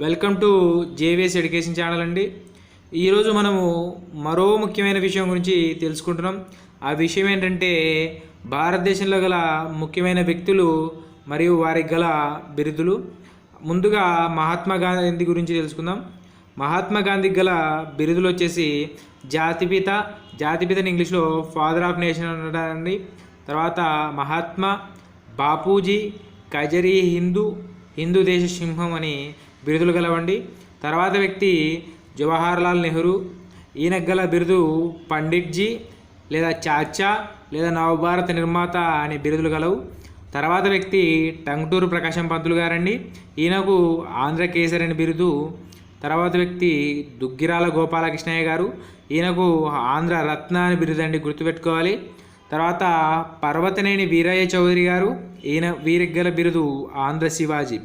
Welcome to JVS education channel అండి. ఈరోజు మనము మరో ముఖ్యమైన విషయం గురించి తెలుసుకుంటున్నాం. ఆ విషయం ఏంటంటే భారతదేశంలో గల ముఖ్యమైన వ్యక్తులు మరియు వారికి గల బిరుదులు. ముందుగా మహాత్మా గాంధీ గురించి తెలుసుకుందాం. మహాత్మా గాంధీకి గల బిరుదులు వచ్చేసి జాతిపిత జాతిపితని ఇంగ్లీష్లో ఫాదర్ ఆఫ్ నేషన్ అంటారండి. తర్వాత మహాత్మా బాపూజీ కజరీ హిందూ హిందూ దేశ సింహం అని బిరుదులు గలవండి. తర్వాత వ్యక్తి జవహర్లాల్ నెహ్రూ. ఈయన గల బిరుదు పండిట్జీ లేదా చాచా లేదా నవభారత నిర్మాత అనే బిరుదులు గలవు. తర్వాత వ్యక్తి టంగుటూరు ప్రకాశం పంతులు గారండి. ఈయనకు ఆంధ్ర కేసరి అని బిరుదు. తర్వాత వ్యక్తి దుగ్గిరాల గోపాలకృష్ణయ్య గారు. ఈయనకు ఆంధ్ర రత్న అని బిరుదు అండి గుర్తుపెట్టుకోవాలి. తర్వాత పర్వతనేని వీరయ్య చౌదరి గారు ఈయన వీరికి గల బిరుదు ఆంధ్ర శివాజీ.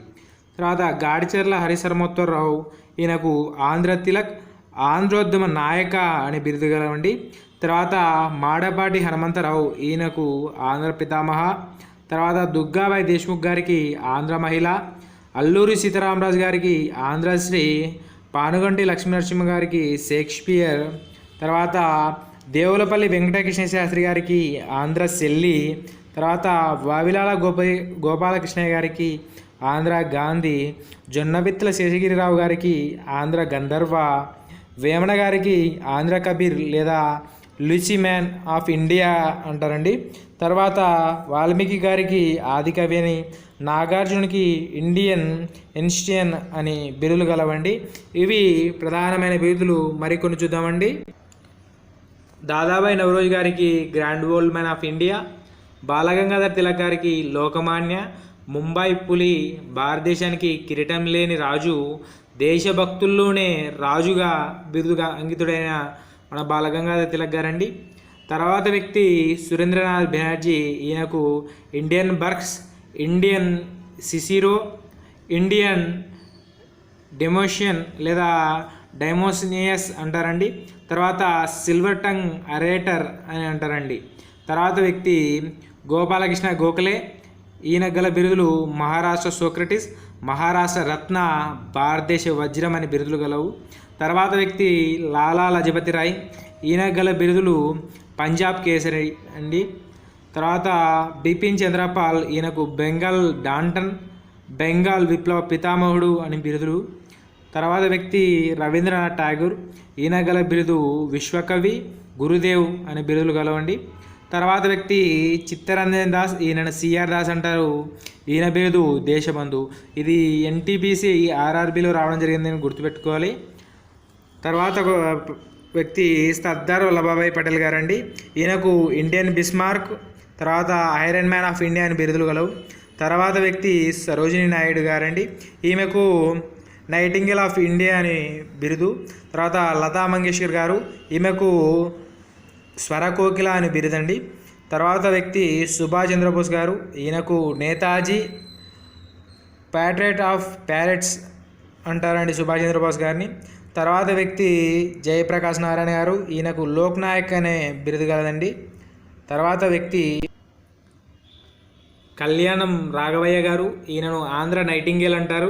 తర్వాత గాడిచెర్ల హరిశర్మోత్తరరావు ఈయనకు ఆంధ్ర తిలక్ ఆంధ్రోద్యమ నాయక అనే బిరుదు గలవండి. తర్వాత మాడపాటి హనుమంతరావు ఈయనకు ఆంధ్ర పితామహ. తర్వాత దుగ్గాబాయి దేశ్ముఖ్ గారికి ఆంధ్ర మహిళ. అల్లూరి సీతారామరాజు గారికి ఆంధ్రశ్రీ పానుగంటి లక్ష్మీనరసింహ గారికి షేక్స్పియర్. తర్వాత దేవులపల్లి వెంకటకృష్ణ శాస్త్రి గారికి ఆంధ్ర సెల్లి తర్వాత వావిలాల గోప గోపాలకృష్ణయ్య గారికి ఆంధ్ర గాంధీ జొన్నబిత్తుల శేషగిరిరావు గారికి ఆంధ్ర గంధర్వ వేమన గారికి ఆంధ్ర కబీర్ లేదా లుచి మ్యాన్ ఆఫ్ ఇండియా అంటారండి. తర్వాత వాల్మీకి గారికి ఆది కవి అని నాగార్జునికి ఇండియన్ ఇన్స్టియన్ అని బిరుదులు గలవండి. ఇవి ప్రధానమైన బిరుదులు. మరికొన్ని చూద్దామండి. దాదాబాయి నవరోజ్ గారికి grand old man of India Balagangadhar Tilak గారికి లోకమాన్య ముంబై పులి భారతదేశానికి కిరీటం లేని రాజు దేశభక్తుల్లోనే రాజుగా బిరుదుగా అంకితుడైన మన బాలగంగాధర్ తిలక్ గారండి. తర్వాత వ్యక్తి సురేంద్రనాథ్ బెనర్జీ. ఈయనకు Indian Burke Indian Cicero Indian Demosthenes లేదా డైమోసినియస్ అంటారండి. తర్వాత సిల్వర్ టంగ్ అరేటర్ అని అంటారండి. తర్వాత వ్యక్తి గోపాలకృష్ణ గోఖలే ఈయన గల బిరుదులు మహారాష్ట్ర సోక్రటిస్ మహారాష్ట్ర రత్న భారతదేశ వజ్రం అని బిరుదులు గలవు. తర్వాత వ్యక్తి లాలా లజపతి రాయ్ ఈయన గల బిరుదులు పంజాబ్ కేసరి అండి. తర్వాత బిపిన్ చంద్రపాల్ ఈయనకు బెంగాల్ డాంటన్ బెంగాల్ విప్లవ పితామహుడు అని బిరుదులు తర్వాత వ్యక్తి రవీంద్రనాథ్ ఠాగూర్. ఈయన గల బిరుదు విశ్వకవి గురుదేవ్ అనే బిరుదులు గలవండి. తర్వాత వ్యక్తి చిత్తరంజన్ దాస్ ఈయన సిఆర్ దాస్ అంటారు. ఈయన బిరుదు దేశబంధు. ఇది ఎన్టీపీసీ ఆర్ఆర్బిలో రావడం జరిగిందని గుర్తుపెట్టుకోవాలి. తర్వాత వ్యక్తి సర్దార్ వల్లభాయ్ పటేల్ గారండి. ఈయనకు ఇండియన్ బిస్మార్క్ తర్వాత ఐరన్ మ్యాన్ ఆఫ్ ఇండియా అని బిరుదులు గలవు. తర్వాత వ్యక్తి సరోజిని నాయుడు గారండి. ఈమెకు నైటింగిల్ ఆఫ్ ఇండియా అని బిరుదు. తర్వాత లతా మంగేష్కర్ గారు ఈమెకు స్వరకోకిల అని బిరుదండి. తర్వాత వ్యక్తి సుభాష్ చంద్రబోస్ గారు ఈయనకు నేతాజీ ప్యాట్రేట్ ఆఫ్ ప్యారెట్స్ అంటారండి సుభాష్ చంద్రబోస్ గారిని. తర్వాత వ్యక్తి జయప్రకాష్ నారాయణ గారు ఈయనకు లోక్ నాయక్ అనే బిరుదు కలదండి తర్వాత వ్యక్తి కళ్యాణం రాఘవయ్య గారు ఈయనను ఆంధ్ర నైటింగేల్ అంటారు.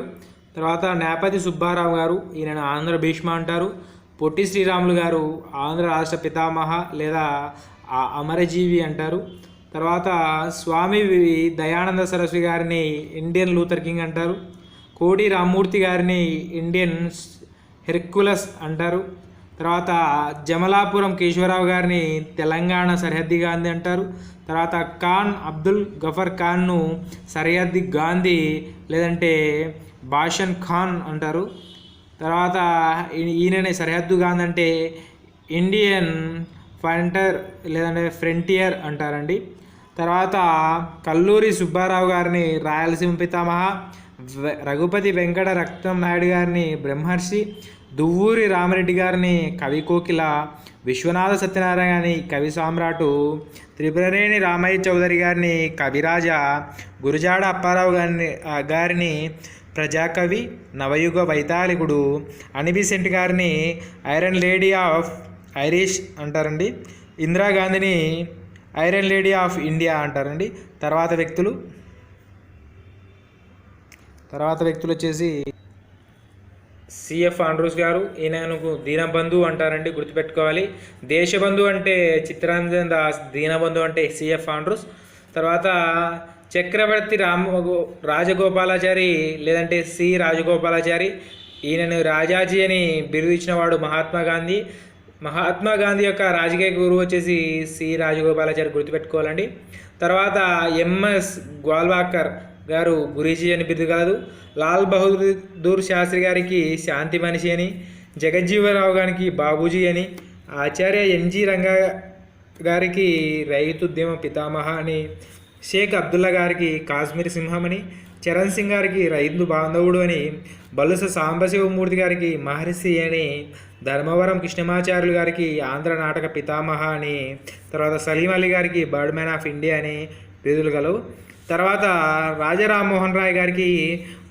తర్వాత నేపతి సుబ్బారావు గారు ఈయనను ఆంధ్ర భీష్మ అంటారు. పొట్టి శ్రీరాములు గారు ఆంధ్ర రాష్ట్ర పితామహ లేదా ఆ అమరజీవి అంటారు. తర్వాత స్వామి దయానంద సరస్వతి గారిని ఇండియన్ లూథర్ కింగ్ అంటారు. కోడి రామ్మూర్తి గారిని ఇండియన్ హెర్కులస్ అంటారు. తర్వాత జమలాపురం కేశవరావు గారిని తెలంగాణ సరిహద్ది గాంధీ అంటారు. తర్వాత ఖాన్ అబ్దుల్ గఫర్ ఖాన్ను సరిహద్ది గాంధీ లేదంటే బాషన్ ఖాన్ అంటారు. తర్వాత ఈయననే సరిహద్దు గాంధీ అంటే ఇండియన్ ఫంటర్ లేదంటే ఫ్రంటియర్ అంటారండి. తర్వాత కల్లూరి సుబ్బారావు గారిని రాయలసీమ పితామహ రఘుపతి వెంకట రక్తం నాయుడు గారిని బ్రహ్మర్షి దువ్వూరి రామరెడ్డి గారిని కవి కోకిల విశ్వనాథ సత్యనారాయణ గారిని కవి సామ్రాటు త్రిపురనేని రామయ్య చౌదరి గారిని కవిరాజ గురుజాడ అప్పారావు గారిని గారిని ప్రజాకవి నవయుగ వైతాళికుడు అనిబిసెంట్ గారిని ఐరన్ లేడీ ఆఫ్ ఐరిష్ అంటారండి. ఇందిరాగాంధీని ఐరన్ లేడీ ఆఫ్ ఇండియా అంటారండి. తర్వాత వ్యక్తులు. తర్వాత వ్యక్తులు వచ్చేసి సిఎఫ్ ఆండ్రూస్ గారు. ఈయనకు దీనబంధు అంటారండి గుర్తుపెట్టుకోవాలి. దేశబంధు అంటే చిత్తరంజన్ దాస్ దీనబంధు అంటే సిఎఫ్ ఆండ్రూస్. తర్వాత చక్రవర్తి రామ రాజగోపాలాచారి లేదంటే సి రాజగోపాలాచారి. ఈయనను రాజాజీ అని బిరుదు ఇచ్చినవాడు మహాత్మా గాంధీ. మహాత్మా గాంధీ యొక్క రాజకీయ గురువు వచ్చేసి సి రాజగోపాలాచారి గుర్తుపెట్టుకోవాలండి. తర్వాత ఎంఎస్ గ్వాల్వాకర్ గారు గురీజీ అని బిరుదు కలదు. లాల్ బహదూర్ శాస్త్రి గారికి శాంతి మనిషి అని జగజ్జీవరావు గారికి బాబూజీ అని ఆచార్య ఎన్జి రంగా గారికి రైతు ఉద్యమ పితామహ అని షేక్ అబ్దుల్లా గారికి కాశ్మీర్ సింహమని చరణ్ సింగ్ గారికి రైతు బాంధవుడు అని బలుస సాంబశివమూర్తి గారికి మహర్షి అని ధర్మవరం కృష్ణమాచార్యులు గారికి ఆంధ్ర నాటక పితామహ అని తర్వాత సలీం అలీ గారికి బర్డ్ మ్యాన్ ఆఫ్ ఇండియా అని బిరుదులు గలవు. తర్వాత రాజా రామ్మోహన్ రాయ్ గారికి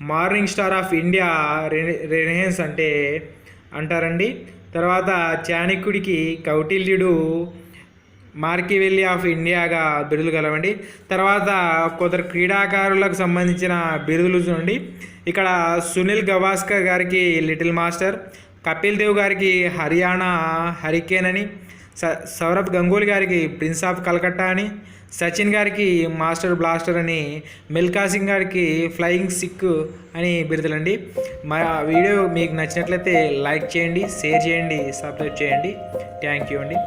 morning star of India renaissance అంటే అంటారండి. తర్వాత చాణక్యుడికి కౌటిల్యుడు మార్కివెల్లి ఆఫ్ ఇండియాగా బిరుదులు కలవండి తర్వాత కొందరు క్రీడాకారులకు సంబంధించిన బిరుదులు చూడండి. ఇక్కడ సునీల్ గవాస్కర్ గారికి లిటిల్ మాస్టర్ కపిల్ దేవ్ గారికి హర్యానా హరికేన్ అని స సౌరభ్ గంగూలీ గారికి ప్రిన్స్ ఆఫ్ కలకత్తా అని సచిన్ గారికి మాస్టర్ బ్లాస్టర్ అని మిల్కా సింగ్ గారికి ఫ్లయింగ్ సిక్ అని బిరుదులండి. మా వీడియో మీకు నచ్చినట్లయితే లైక్ చేయండి షేర్ చేయండి సబ్స్క్రైబ్ చేయండి. థ్యాంక్ యూ అండి.